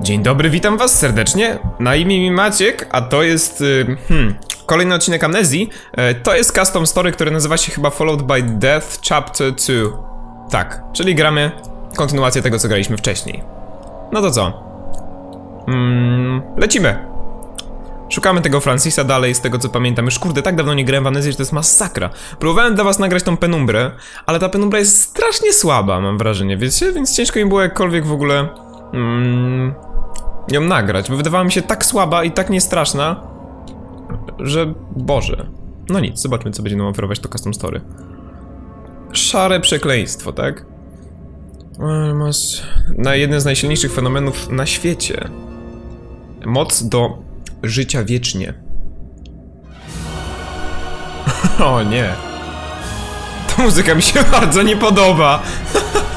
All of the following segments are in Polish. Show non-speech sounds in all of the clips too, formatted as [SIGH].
Dzień dobry, witam was serdecznie. Na imię mi Maciek, a to jest... y, Hmm, kolejny odcinek Amnezji. E, To jest custom story, który nazywa się chyba Followed by Death Chapter 2. Tak, czyli gramy kontynuację tego, co graliśmy wcześniej. No to co? Mm, lecimy. Szukamy tego Francisa dalej, z tego co pamiętam. Już kurde, tak dawno nie grałem w Amnezję, że to jest masakra. Próbowałem dla was nagrać tą penumbrę, ale ta penumbra jest strasznie słaba, mam wrażenie, wiecie? Więc ciężko mi było jakkolwiek w ogóle... Mm, ją nagrać, bo wydawała mi się tak słaba i tak niestraszna, że Boże. No nic, zobaczmy co będzie nam oferować to custom story. Szare przekleństwo, tak? Masz na jeden z najsilniejszych fenomenów na świecie. Moc do życia wiecznie. [LAUGHS] o nie. Ta muzyka mi się [LAUGHS] bardzo nie podoba. [LAUGHS]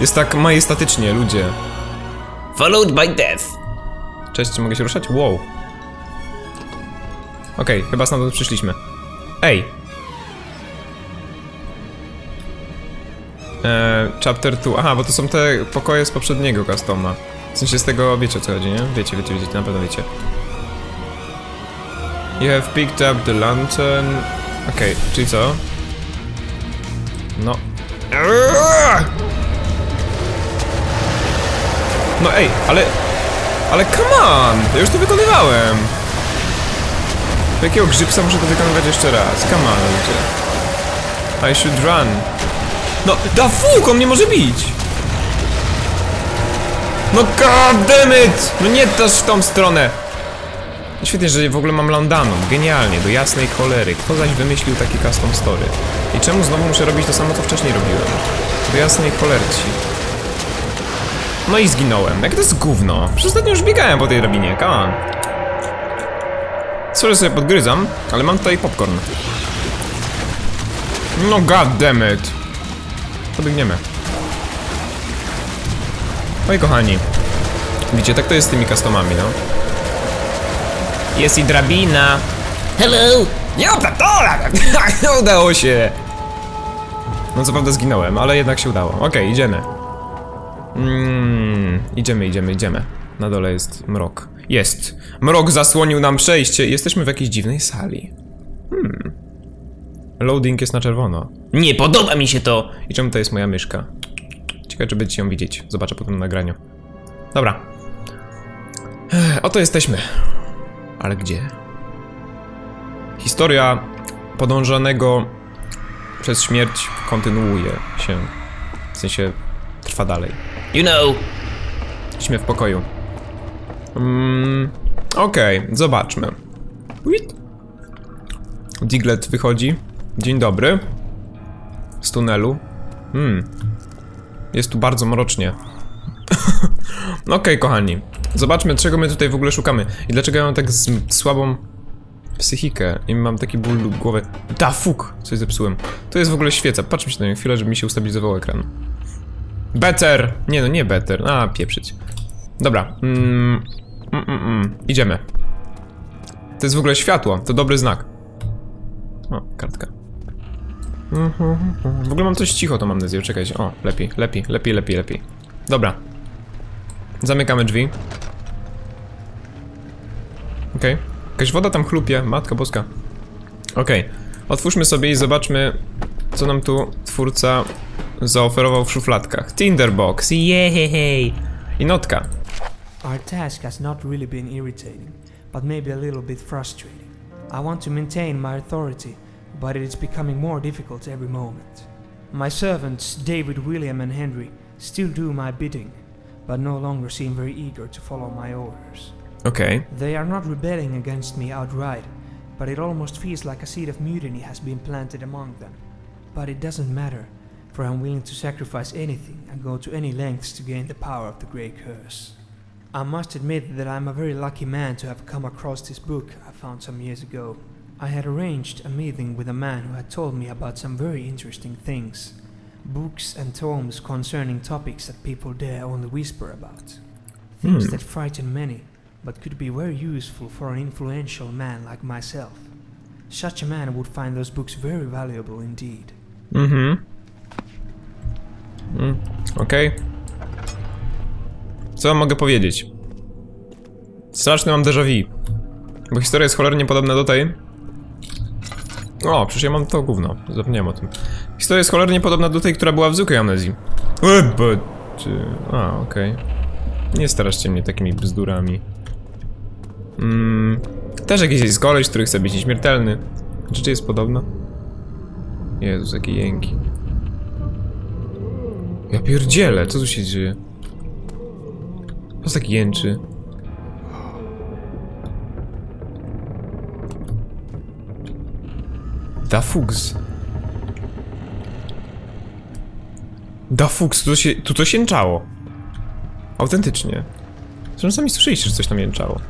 Jest tak majestatycznie, ludzie. Followed by death. Cześć, czy mogę się ruszać? Wow. Okej, chyba stamtąd przyszliśmy. Ej! Eee, chapter 2. Aha, bo to są te pokoje z poprzedniego customa. W sensie z tego wiecie o co chodzi, nie? Wiecie, wiecie, wiecie, na pewno wiecie. You have picked up the lantern. Okej, czyli co? No. No ej, ale... Ale come on! Ja już to wykonywałem! Jakiego grzybsa muszę to wykonywać jeszcze raz? Come on, ludzie. I should run. No, da fuk, on nie może bić! No god damn it! No nie też w tą stronę! Świetnie, że w ogóle mam Landanum. Genialnie, do jasnej cholery. Kto zaś wymyślił taki custom story? I czemu znowu muszę robić to samo, co wcześniej robiłem? Do jasnej cholerci. No i zginąłem. Jak to jest gówno? Przecież już biegałem po tej drabinie, come on. Sorry, sobie podgryzam, ale mam tutaj popcorn. No god damn it. To biegniemy. Oj kochani. Widzicie, tak to jest z tymi customami, no. Jest i drabina. Hello. Nie opatola! [LAUGHS] Udało się! No co prawda zginąłem, ale jednak się udało. Okej, idziemy. Mm, idziemy, idziemy, idziemy. Na dole jest mrok. Jest! Mrok zasłonił nam przejście. Jesteśmy w jakiejś dziwnej sali. Hmm. Loading jest na czerwono. Nie podoba mi się to. I czemu to jest moja myszka? Ciekawe, czy będziecie ją widzieć. Zobaczę potem na nagraniu. Dobra. Oto jesteśmy. Ale gdzie? Historia podążanego przez śmierć kontynuuje się. W sensie trwa dalej. You know. Jesteśmy w pokoju. Mm, Okej, zobaczmy. Uit. Diglet wychodzi. Dzień dobry. Z tunelu. Hmm. Jest tu bardzo mrocznie. [LAUGHS] Okej, kochani. Zobaczmy, czego my tutaj w ogóle szukamy. I dlaczego ja mam tak słabą psychikę i mam taki ból głowy. Da fuk! Coś zepsułem. To jest w ogóle świeca. Patrzmy się na nią chwilę, żeby mi się ustabilizował ekran. Better! Nie no, nie better. A, pieprzyć. Dobra. Mm, mm, mm, mm. Idziemy. To jest w ogóle światło. To dobry znak. O, kartka. Mhm, mhm. W ogóle mam coś cicho, to mam nadzieję. Czekajcie. O, lepiej, lepiej, lepiej, lepiej, lepiej. Dobra. Zamykamy drzwi. Okej. Jakaś woda tam chlupie. Matka boska. Okej. Otwórzmy sobie i zobaczmy, co nam tu twórca zaoferował w szufladkach. Tinderbox, jej! I notka. Our task has not really been irritating, but maybe a little bit frustrating. I want to maintain my authority, but it is becoming more difficult every moment. My servants, David, William, and Henry, still do my bidding, but no longer seem very eager to follow my orders. Okay. They are not rebelling against me outright, but it almost feels like a seed of mutiny has been planted among them. But it doesn't matter, for I'm willing to sacrifice anything and go to any lengths to gain the power of the Grey Curse. I must admit that I'm a very lucky man to have come across this book I found some years ago. I had arranged a meeting with a man who had told me about some very interesting things. Books and tomes concerning topics that people dare only whisper about. Things Hmm. that frighten many, but could be very useful for an influential man like myself. Such a man would find those books very valuable indeed. Mhm. Mm, Okej. Co wam mogę powiedzieć? Straszny mam déjà vu. Bo historia jest cholernie podobna do tej. O, przecież ja mam to gówno. Zapomniałem o tym. Historia jest cholernie podobna do tej, która była w zwykłej amnezji. E, but... A, okej. Nie straszcie mnie takimi bzdurami. Mm, też jakiś jest koleś, który chce być nieśmiertelny. Czy jest podobno? Jezus, jakie jęki. Ja pierdzielę, co tu się dzieje? Co tak jęczy? Da Fuchs. Da Fuchs, tu, to się, tu coś jęczało. Autentycznie. Zresztą sami słyszeliście, że coś tam jęczało.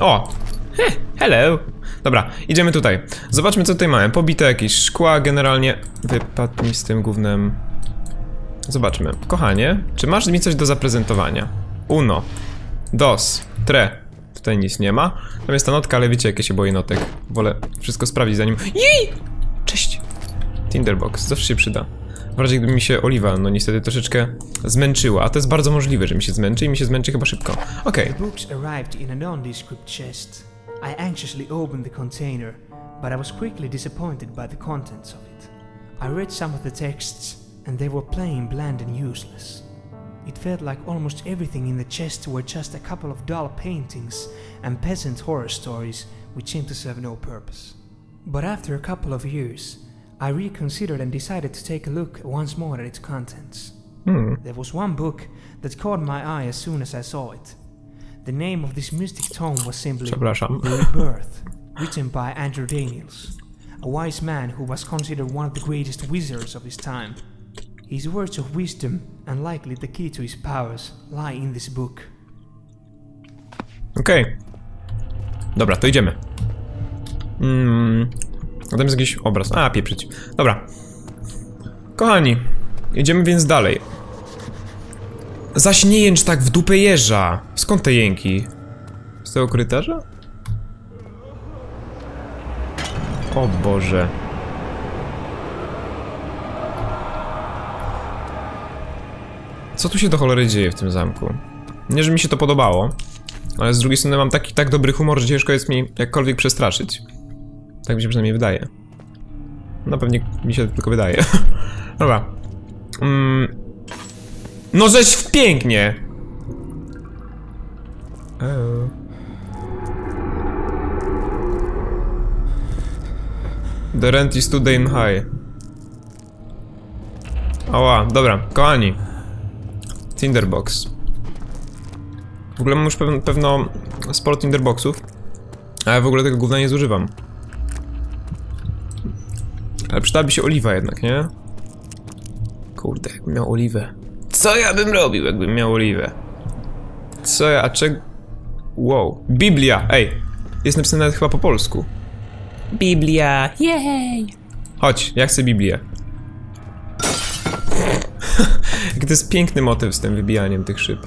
O! He, hello! Dobra, idziemy tutaj. Zobaczmy, co tutaj mamy. Pobite jakieś szkła, generalnie. Wypadł mi z tym głównym. Zobaczmy. Kochanie, czy masz mi coś do zaprezentowania? Uno. Dos. Tre. Tutaj nic nie ma. Tam jest ta notka, ale wiecie, jakie się boję notek. Wolę wszystko sprawdzić zanim... Jej! Cześć! Tinderbox, zawsze się przyda. W razie gdyby mi się Oliwa, no niestety troszeczkę zmęczyła, a to jest bardzo możliwe, że mi się zmęczy i mi się zmęczy chyba szybko. Okej, chest. I anxiously opened the container, but I was quickly disappointed by the contents of it. I read some of the texts, and they were plain, bland, and useless. It felt like almost everything in the chest were just a couple of dull paintings and peasant horror stories which seemed to serve no purpose. But after a couple of years, I reconsidered and decided to take a look once more at its contents. hmm. There was one book that caught my eye as soon as I saw it. The name of this mystic tome was simply The Rebirth, written by Andrew Daniels, a wise man who was considered one of the greatest wizards of his time. His words of wisdom, and likely the key to his powers, lie in this book. Okej. Dobra, to idziemy. Mm. Tam jest jakiś obraz. A, pieprzyć. Dobra. Kochani, idziemy więc dalej. Zaś nie jęcz tak w dupę jeża. Skąd te jęki? Z tego korytarza? O Boże. Co tu się do cholery dzieje w tym zamku? Nie, że mi się to podobało, ale z drugiej strony mam taki tak dobry humor, że ciężko jest mi jakkolwiek przestraszyć. Tak mi się przynajmniej wydaje. No pewnie mi się tylko wydaje. [LAUGHS] Dobra. Mm. No żeś w pięknie! Eee. The rent is too damn high. Ała, dobra, kochani. Tinderbox. W ogóle mam już pew pewno sporo Tinderboxów, ale w ogóle tego gówna nie zużywam. Ale przydałaby się oliwa jednak, nie? Kurde, jakbym miał oliwę. Co ja bym robił, jakbym miał oliwę? Co ja, a czego... Wow, Biblia, ej! Jest napisane nawet chyba po polsku. Biblia, jej! Chodź, ja chcę Biblię. Jaki to jest piękny motyw z tym wybijaniem tych szyb.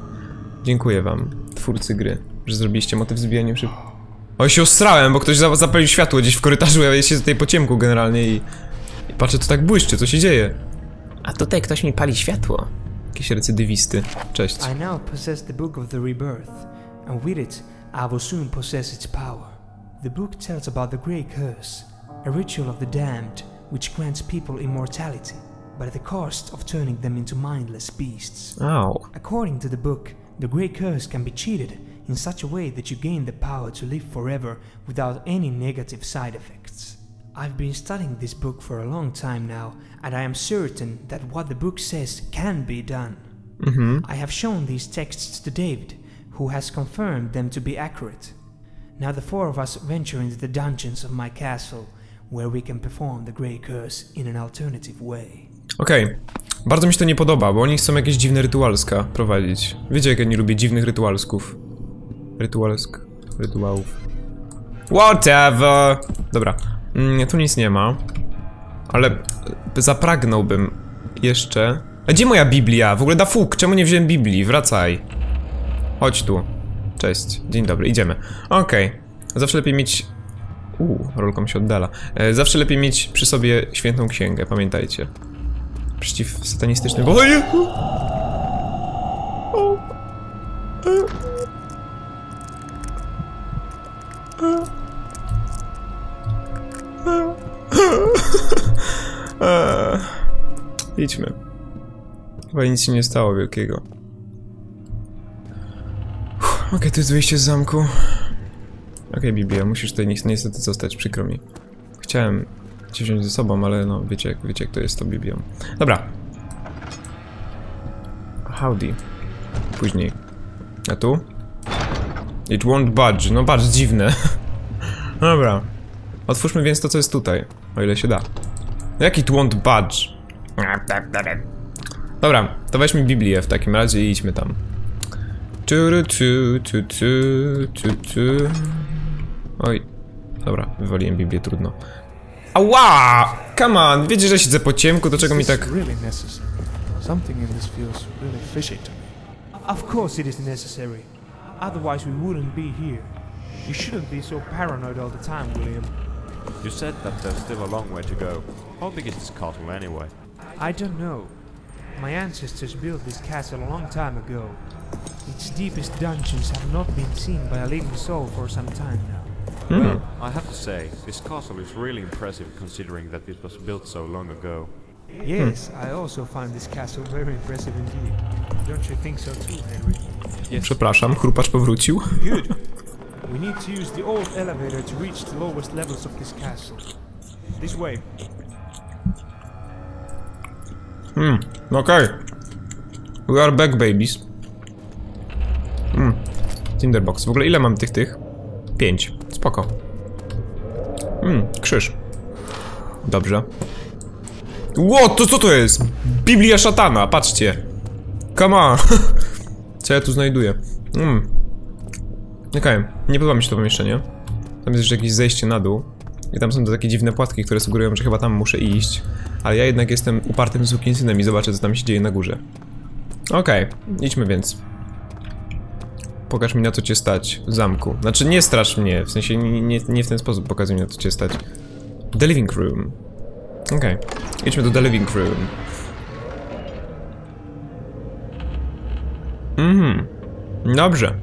Dziękuję wam, twórcy gry, że zrobiliście motyw z wybijaniem szyb. O, się ostrałem, bo ktoś za- zapalił światło gdzieś w korytarzu, ja się tutaj po ciemku generalnie i... I patrzę, to tak błyszczy, co się dzieje? A tutaj ktoś mi pali światło. Jakieś recydywisty. Cześć. I now possess the Book of the Rebirth, and with it, I will soon possess its power. The book tells about the Grey Curse, a ritual of the damned which grants people immortality, but at the cost of turning them into mindless beasts. Oh. According to the book, the Grey Curse can be cheated in such a way that you gain the power to live forever without any negative side effects. I've been studying this book for a long time now, and I am certain that what the book says can be done. Mhm. I have shown these texts to David, who has confirmed them to be accurate. Now the four of us venture into the dungeons of my castle, where we can perform the Grey Curse in an alternative way. Okej. Bardzo mi się to nie podoba, bo oni chcą jakieś dziwne rytualska prowadzić. Wiecie, jak ja nie lubię dziwnych rytualsków. Rytualsk... rytuałów. Whatever! Dobra. Mm, tu nic nie ma. Ale e, zapragnąłbym jeszcze... A gdzie moja Biblia? W ogóle da fuk, czemu nie wziąłem Biblii? Wracaj. Chodź tu. Cześć. Dzień dobry, idziemy. Okej. Zawsze lepiej mieć... Uuu, rolką się oddala. E, zawsze lepiej mieć przy sobie świętą księgę, pamiętajcie przeciw satanistycznym. O Jezu! Idźmy. Chyba nic się nie stało wielkiego. Ok, to jest wyjście z zamku. Ok, Biblia, musisz tutaj ni niestety zostać, przykro mi. Chciałem cię wziąć ze sobą, ale no, wiecie, jak- wiecie to jest tą Biblią. Dobra. Howdy. Później. A tu? It won't budge. No patrz, dziwne. [LAUGHS] Dobra. Otwórzmy więc to, co jest tutaj. O ile się da. Jaki it won't budge? Dobra, to weźmy Biblię w takim razie i idźmy tam. Tu, tu, tu, tu, tu. Oj. Dobra, wywaliłem Biblię, trudno. Ała! Come on, wiecie, że siedzę po ciemku, to czego mi tak... really necessary? Something in this feels really fishy to me. Of course it is necessary. Otherwise we wouldn't be here. You shouldn't be so paranoid all the time, William. You said that there's still a long way to go. How big is this castle anyway? I don't know. My ancestors built this castle a long time ago. Its deepest dungeons have not been seen by a living soul for some time now. Well, I have to say, this castle is really impressive considering that it was built so long ago. Yes, I also find this castle very impressive indeed. Don't you think so too, Henry? Yes. Przepraszam, chrupacz powrócił. Good. We need to use the old elevator to reach the lowest levels of this castle. This way. Hmm, okej. We are back, babies. Hmm. Tinderbox. W ogóle ile mam tych tych? Pięć. Spoko. Hmm, krzyż. Dobrze. Ło, to co to jest? Biblia szatana, patrzcie. Come on. [LAUGHS] Co ja tu znajduję? Hmm. Okej, nie podoba mi się to pomieszczenie. Tam jest jeszcze jakieś zejście na dół. I tam są te takie dziwne płatki, które sugerują, że chyba tam muszę iść. Ale ja jednak jestem upartym sukinsynem i zobaczę, co tam się dzieje na górze. Okej, idźmy więc. Pokaż mi na co cię stać w zamku. Znaczy nie strasz mnie, w sensie nie, nie, nie w ten sposób pokazuj mi na co cię stać. The living room. Okej, idźmy do the living room. Mhm. Dobrze.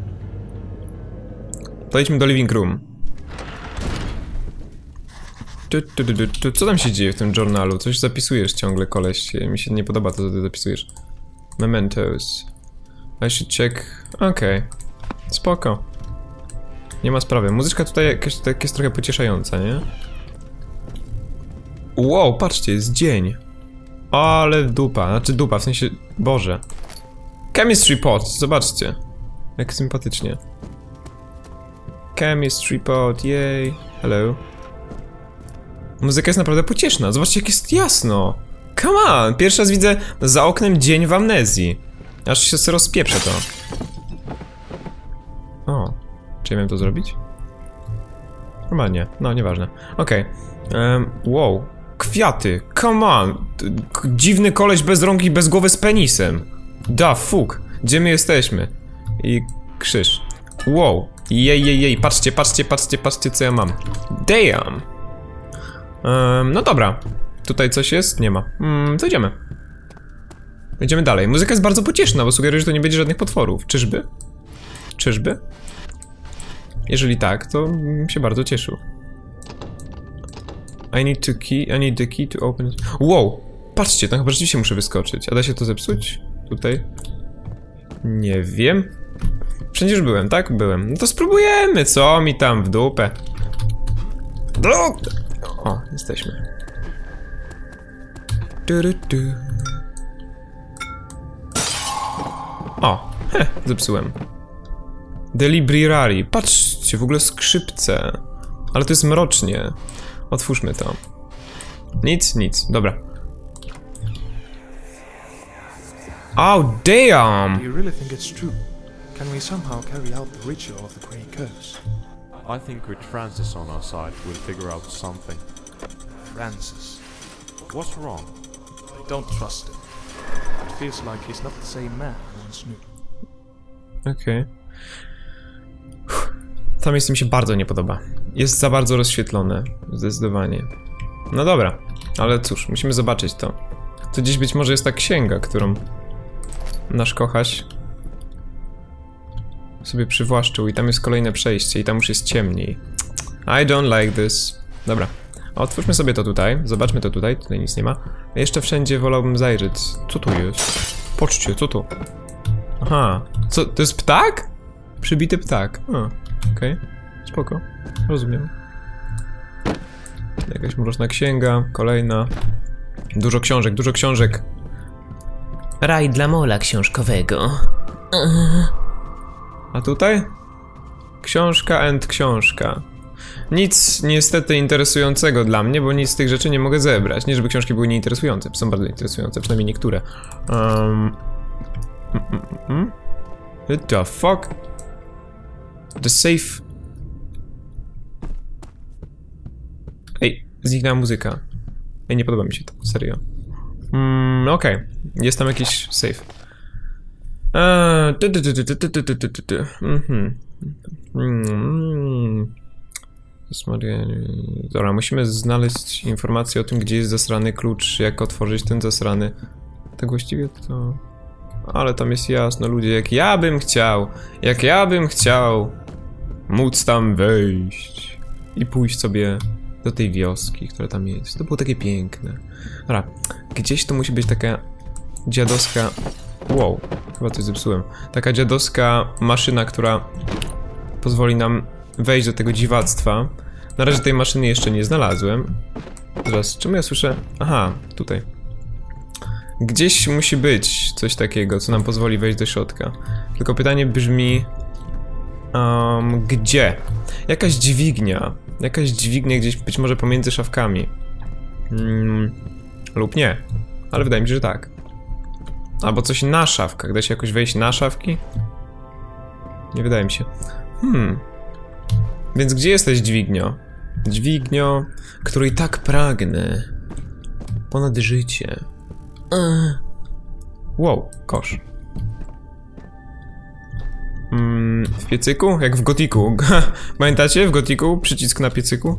To idźmy do living room. Tu, tu, tu. Co tam się dzieje w tym journalu? Coś zapisujesz ciągle, koleś. Mi się nie podoba to, co ty zapisujesz. Mementos. I should check... Okej. Spoko. Nie ma sprawy. Muzyczka tutaj jakaś, tak jest trochę pocieszająca, nie? Wow, patrzcie, jest dzień. Ale dupa, znaczy dupa, w sensie... Boże. Chemistry pot, zobaczcie. Jak sympatycznie. Chemistry pot, yay. Hello. Muzyka jest naprawdę pocieszna. Zobaczcie, jak jest jasno. Come on! Pierwszy raz widzę za oknem dzień w amnezji. Aż się sobie rozpieprzę to. Czy ja miałem to zrobić? Normalnie. No, nieważne. Okej. Em, wow. Kwiaty. Come on. Dziwny koleś bez rąk i bez głowy z penisem. Da fuck. Gdzie my jesteśmy? I krzyż. Wow. Jej, jej, jej. Patrzcie, patrzcie, patrzcie, patrzcie, co ja mam. Damn. Em, no dobra. Tutaj coś jest? Nie ma. Mm, to idziemy. Idziemy dalej. Muzyka jest bardzo pocieszna, bo sugeruje, że to nie będzie żadnych potworów. Czyżby? Czyżby? Jeżeli tak, to bym się bardzo cieszył. I need to key, I need the key to open... Wow! Patrzcie, tam chyba rzeczywiście muszę wyskoczyć. A da się to zepsuć? Tutaj? Nie wiem. Już byłem, tak? Byłem. No to spróbujemy, co mi tam w dupę. O, jesteśmy. O, heh, zepsułem. Delibrary. Patrzcie, w ogóle skrzypce. Ale to jest mrocznie. Otwórzmy to. Nic, nic, dobra. Oh, damn! Do you really think it's true? Can we somehow carry out the ritual of the Grey Curse? I think with Francis on our side, we'll figure out something. Francis. What's wrong? I don't trust him. It feels like he's not the same man I once knew. Okej. To miejsce mi się bardzo nie podoba. Jest za bardzo rozświetlone. Zdecydowanie. No dobra, ale cóż, musimy zobaczyć to. Tu gdzieś być może jest ta księga, którą nasz kochaś sobie przywłaszczył i tam jest kolejne przejście i tam już jest ciemniej. I don't like this. Dobra. Otwórzmy sobie to tutaj, zobaczmy to tutaj, tutaj nic nie ma. Jeszcze wszędzie wolałbym zajrzeć. Co tu jest? Patrzcie, co tu? Aha, co, to jest ptak? Przybity ptak. A, okej, spoko, rozumiem. Jakaś mroczna księga, kolejna. Dużo książek, dużo książek. Raj dla mola książkowego. A tutaj? Książka and książka. Nic niestety interesującego dla mnie, bo nic z tych rzeczy nie mogę zebrać. Nie żeby książki były nieinteresujące, są bardzo interesujące, przynajmniej niektóre. Um... mm, mm, mm. What the fuck? The safe... Ej, zniknęła muzyka. Ej, nie podoba mi się to, serio. Mm, okej, jest tam jakiś safe. Eee, ty, ty, ty, ty, ty, ty, ty, ty, ty, ty. Mhm. Mm. Dobra, musimy znaleźć informację o tym, gdzie jest zasrany klucz, jak otworzyć ten zasrany. Tak właściwie to... Ale tam jest jasno, ludzie, jak ja bym chciał, jak ja bym chciał móc tam wejść i pójść sobie do tej wioski, która tam jest. To było takie piękne. Dobra, gdzieś tu musi być taka dziadowska... Wow, chyba coś zepsułem. Taka dziadowska maszyna, która pozwoli nam wejść do tego dziwactwa. Na razie tej maszyny jeszcze nie znalazłem. Zaraz, czemu ja słyszę? Aha, tutaj. Gdzieś musi być coś takiego, co nam pozwoli wejść do środka. Tylko pytanie brzmi... Um, gdzie? Jakaś dźwignia. Jakaś dźwignia gdzieś być może pomiędzy szafkami. Mm, lub nie. Ale wydaje mi się, że tak. Albo coś na szafkach. Da się jakoś wejść na szafki? Nie wydaje mi się. Hmm. Więc gdzie jesteś, dźwignio? Dźwignio, której tak pragnę. Ponad życie. Ech. Wow, kosz. W piecyku? Jak w gotiku. [LAUGHS] Pamiętacie w gotiku? Przycisk na piecyku?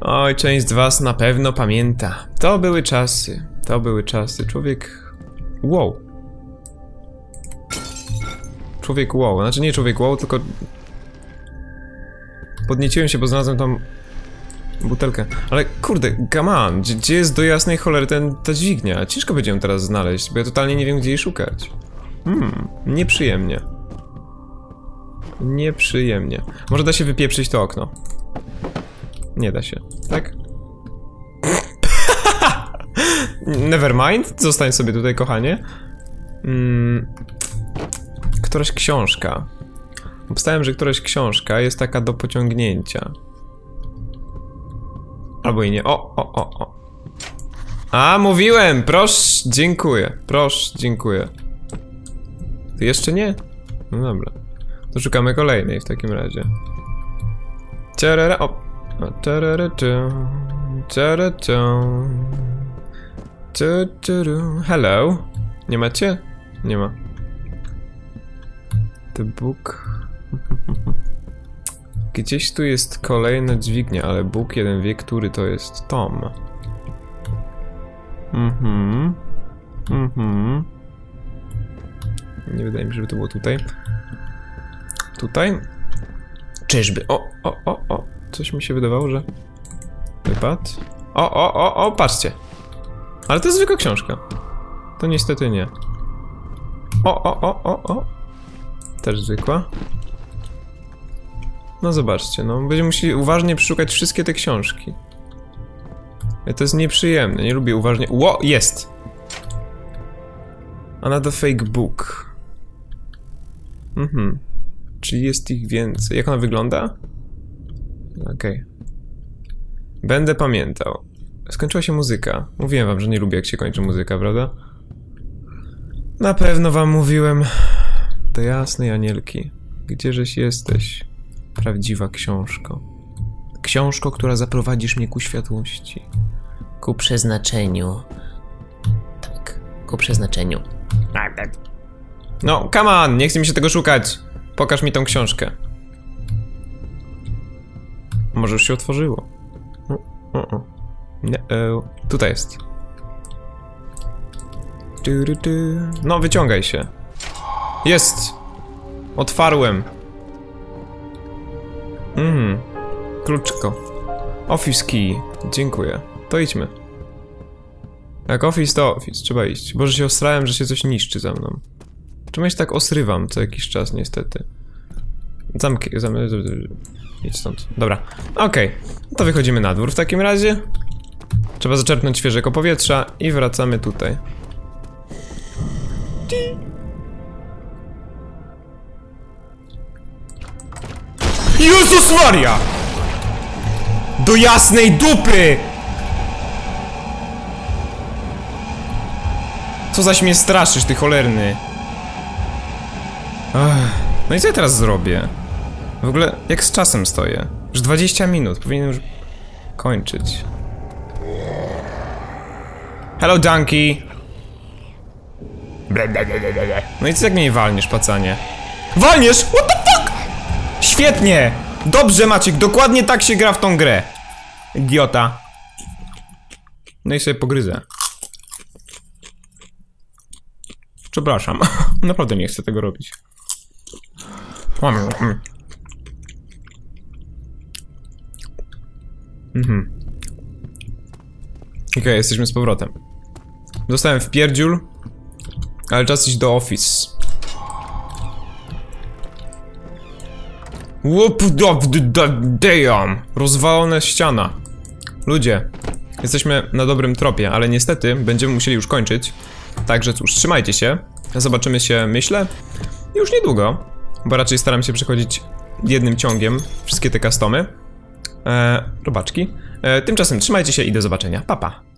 Oj, część z was na pewno pamięta. To były czasy. To były czasy. Człowiek... Wow. Człowiek wow. Znaczy nie człowiek wow, tylko... Podnieciłem się, bo znalazłem tam... Butelkę. Ale kurde, come on, gdzie, gdzie jest do jasnej cholery ten, ta dźwignia? Ciężko będzie ją teraz znaleźć, bo ja totalnie nie wiem, gdzie jej szukać. Hmm, nieprzyjemnie. Nieprzyjemnie. Może da się wypieprzyć to okno. Nie da się, tak? [LAUGHS] Nevermind, zostań sobie tutaj, kochanie. Mm, któraś książka. Obstałem, że któraś książka jest taka do pociągnięcia. Albo i nie. O, o, o, o. A, mówiłem! Proszę, dziękuję. Proszę, dziękuję. Jeszcze nie? No dobra. To szukamy kolejnej w takim razie. Ciarara, o. tu, tu. Hello? Nie macie? Nie ma. The book. [LAUGHS] Gdzieś tu jest kolejna dźwignia, ale Bóg jeden wie, który to jest Tom. Mhm. Mhm. Nie wydaje mi się, żeby to było tutaj. Tutaj? Czyżby? O, o, o, o. Coś mi się wydawało, że... Wypadł? O, o, o, o, patrzcie. Ale to jest zwykła książka. To niestety nie. O, o, o, o, o. Też zwykła. No zobaczcie, no będziemy musieli uważnie przeszukać wszystkie te książki. To jest nieprzyjemne, nie lubię uważnie... Ło, jest! Another fake book. Mhm. Czy jest ich więcej? Jak ona wygląda? Okej. Będę pamiętał. Skończyła się muzyka. Mówiłem wam, że nie lubię jak się kończy muzyka, prawda? Na pewno wam mówiłem. Do jasnej anielki. Gdzieżeś jesteś? Prawdziwa książko. Książko, która zaprowadzisz mnie ku światłości. Ku przeznaczeniu. Tak, ku przeznaczeniu. No, come on, nie chce mi się tego szukać. Pokaż mi tą książkę. Może już się otworzyło. U, u, u. Nie, e, tutaj jest. No, wyciągaj się. Jest! Otwarłem. Mhm. Kluczko. Office key. Dziękuję. To idźmy. Jak office to office, trzeba iść. Boże się ostrałem, że się coś niszczy za mną. Czemu ja się tak osrywam co jakiś czas, niestety. Zamk... Zam... Idź stąd. Dobra. Okej. No to wychodzimy na dwór w takim razie. Trzeba zaczerpnąć świeżego powietrza i wracamy tutaj. Jezus Maria! Do jasnej dupy! Co zaś mnie straszysz, ty cholerny? Ach, no i co ja teraz zrobię? W ogóle, jak z czasem stoję? Już 20 minut, powinienem już kończyć. Hello, Donkey! No i co jak mnie walniesz, pacanie? Walniesz? What the fuck? Świetnie! Dobrze, Maciek, dokładnie tak się gra w tą grę. Idiota. No i sobie pogryzę. Przepraszam. [LAUGHS] Naprawdę nie chcę tego robić. Mhm. Okej, jesteśmy z powrotem. Dostałem w pierdziul, ale czas iść do office. D- damn! Rozwalona ściana. Ludzie, jesteśmy na dobrym tropie, ale niestety będziemy musieli już kończyć. Także cóż, trzymajcie się. Zobaczymy się, myślę, już niedługo, bo raczej staram się przechodzić jednym ciągiem wszystkie te customy. E, robaczki. E, tymczasem trzymajcie się i do zobaczenia. Pa, pa.